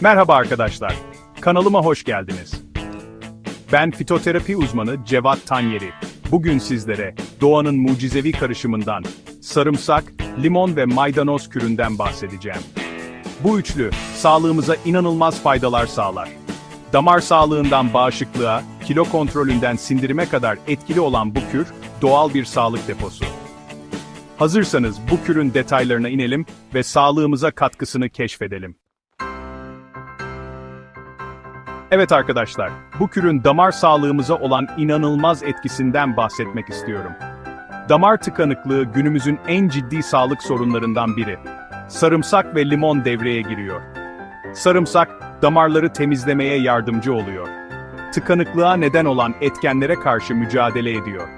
Merhaba arkadaşlar. Kanalıma hoş geldiniz. Ben fitoterapi uzmanı Cevat Tanyeri. Bugün sizlere doğanın mucizevi karışımından sarımsak, limon ve maydanoz küründen bahsedeceğim. Bu üçlü sağlığımıza inanılmaz faydalar sağlar. Damar sağlığından bağışıklığa, kilo kontrolünden sindirime kadar etkili olan bu kür doğal bir sağlık deposu. Hazırsanız bu kürün detaylarına inelim ve sağlığımıza katkısını keşfedelim. Evet arkadaşlar, bu kürün damar sağlığımıza olan inanılmaz etkisinden bahsetmek istiyorum. Damar tıkanıklığı günümüzün en ciddi sağlık sorunlarından biri. Sarımsak ve limon devreye giriyor. Sarımsak, damarları temizlemeye yardımcı oluyor. Tıkanıklığa neden olan etkenlere karşı mücadele ediyor.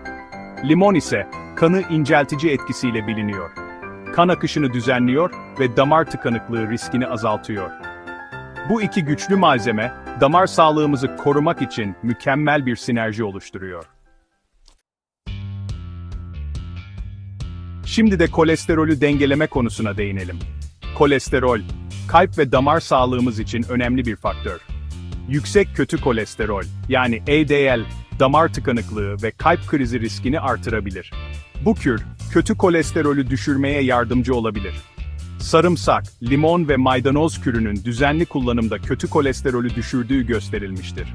Limon ise, kanı inceltici etkisiyle biliniyor. Kan akışını düzenliyor ve damar tıkanıklığı riskini azaltıyor. Bu iki güçlü malzeme, damar sağlığımızı korumak için mükemmel bir sinerji oluşturuyor. Şimdi de kolesterolü dengeleme konusuna değinelim. Kolesterol, kalp ve damar sağlığımız için önemli bir faktör. Yüksek kötü kolesterol, yani LDL, damar tıkanıklığı ve kalp krizi riskini artırabilir. Bu kür, kötü kolesterolü düşürmeye yardımcı olabilir. Sarımsak, limon ve maydanoz kürünün düzenli kullanımda kötü kolesterolü düşürdüğü gösterilmiştir.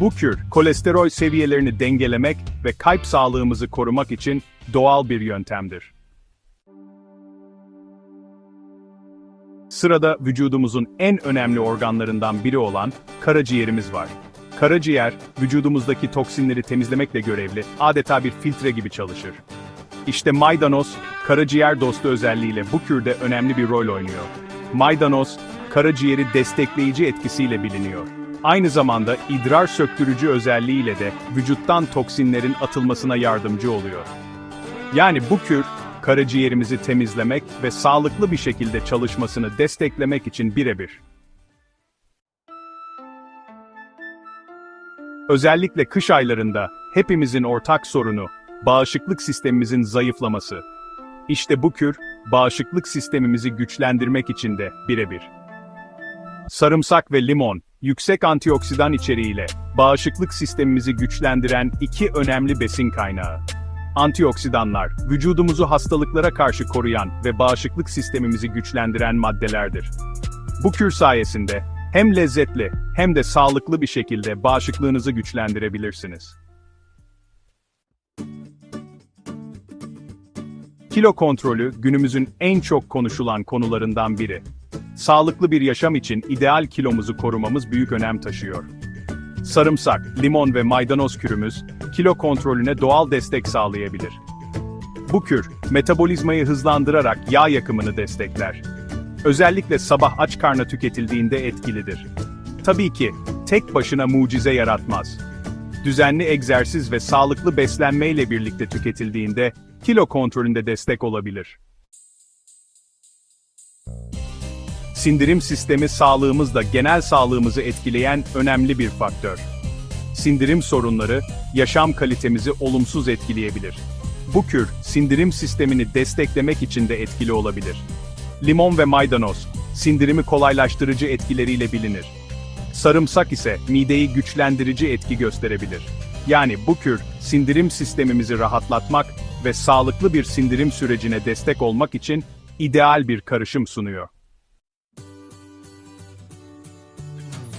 Bu kür, kolesterol seviyelerini dengelemek ve kalp sağlığımızı korumak için doğal bir yöntemdir. Sırada vücudumuzun en önemli organlarından biri olan karaciğerimiz var. Karaciğer, vücudumuzdaki toksinleri temizlemekle görevli, adeta bir filtre gibi çalışır. İşte maydanoz, karaciğer dostu özelliğiyle bu kürde önemli bir rol oynuyor. Maydanoz, karaciğeri destekleyici etkisiyle biliniyor. Aynı zamanda idrar söktürücü özelliğiyle de vücuttan toksinlerin atılmasına yardımcı oluyor. Yani bu kür, karaciğerimizi temizlemek ve sağlıklı bir şekilde çalışmasını desteklemek için birebir. Özellikle kış aylarında hepimizin ortak sorunu bağışıklık sistemimizin zayıflaması. İşte bu kür, bağışıklık sistemimizi güçlendirmek için de birebir. Sarımsak ve limon, yüksek antioksidan içeriğiyle bağışıklık sistemimizi güçlendiren iki önemli besin kaynağı. Antioksidanlar, vücudumuzu hastalıklara karşı koruyan ve bağışıklık sistemimizi güçlendiren maddelerdir. Bu kür sayesinde hem lezzetli hem de sağlıklı bir şekilde bağışıklığınızı güçlendirebilirsiniz. Kilo kontrolü günümüzün en çok konuşulan konularından biri. Sağlıklı bir yaşam için ideal kilomuzu korumamız büyük önem taşıyor. Sarımsak, limon ve maydanoz kürümüz, kilo kontrolüne doğal destek sağlayabilir. Bu kür, metabolizmayı hızlandırarak yağ yakımını destekler. Özellikle sabah aç karna tüketildiğinde etkilidir. Tabii ki, tek başına mucize yaratmaz. Düzenli egzersiz ve sağlıklı beslenme ile birlikte tüketildiğinde, kilo kontrolünde destek olabilir. Sindirim sistemi sağlığımızda genel sağlığımızı etkileyen önemli bir faktör. Sindirim sorunları, yaşam kalitemizi olumsuz etkileyebilir. Bu kür, sindirim sistemini desteklemek için de etkili olabilir. Limon ve maydanoz, sindirimi kolaylaştırıcı etkileriyle bilinir. Sarımsak ise mideyi güçlendirici etki gösterebilir. Yani bu kür, sindirim sistemimizi rahatlatmak ve sağlıklı bir sindirim sürecine destek olmak için ideal bir karışım sunuyor.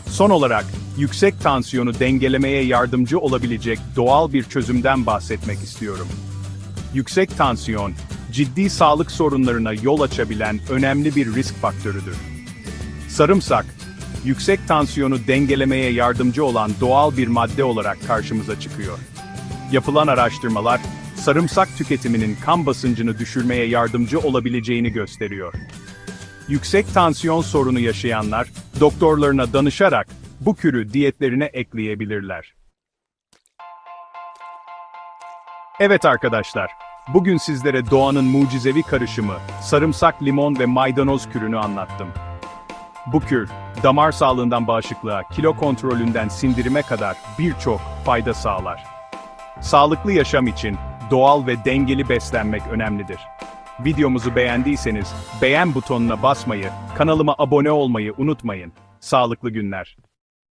Son olarak, yüksek tansiyonu dengelemeye yardımcı olabilecek doğal bir çözümden bahsetmek istiyorum. Yüksek tansiyon, ciddi sağlık sorunlarına yol açabilen önemli bir risk faktörüdür. Sarımsak, yüksek tansiyonu dengelemeye yardımcı olan doğal bir madde olarak karşımıza çıkıyor. Yapılan araştırmalar, sarımsak tüketiminin kan basıncını düşürmeye yardımcı olabileceğini gösteriyor. Yüksek tansiyon sorunu yaşayanlar, doktorlarına danışarak bu kürü diyetlerine ekleyebilirler. Evet arkadaşlar, bugün sizlere doğanın mucizevi karışımı, sarımsak, limon ve maydanoz kürünü anlattım. Bu kür, damar sağlığından bağışıklığa, kilo kontrolünden sindirime kadar birçok fayda sağlar. Sağlıklı yaşam için doğal ve dengeli beslenmek önemlidir. Videomuzu beğendiyseniz beğen butonuna basmayı, kanalıma abone olmayı unutmayın. Sağlıklı günler.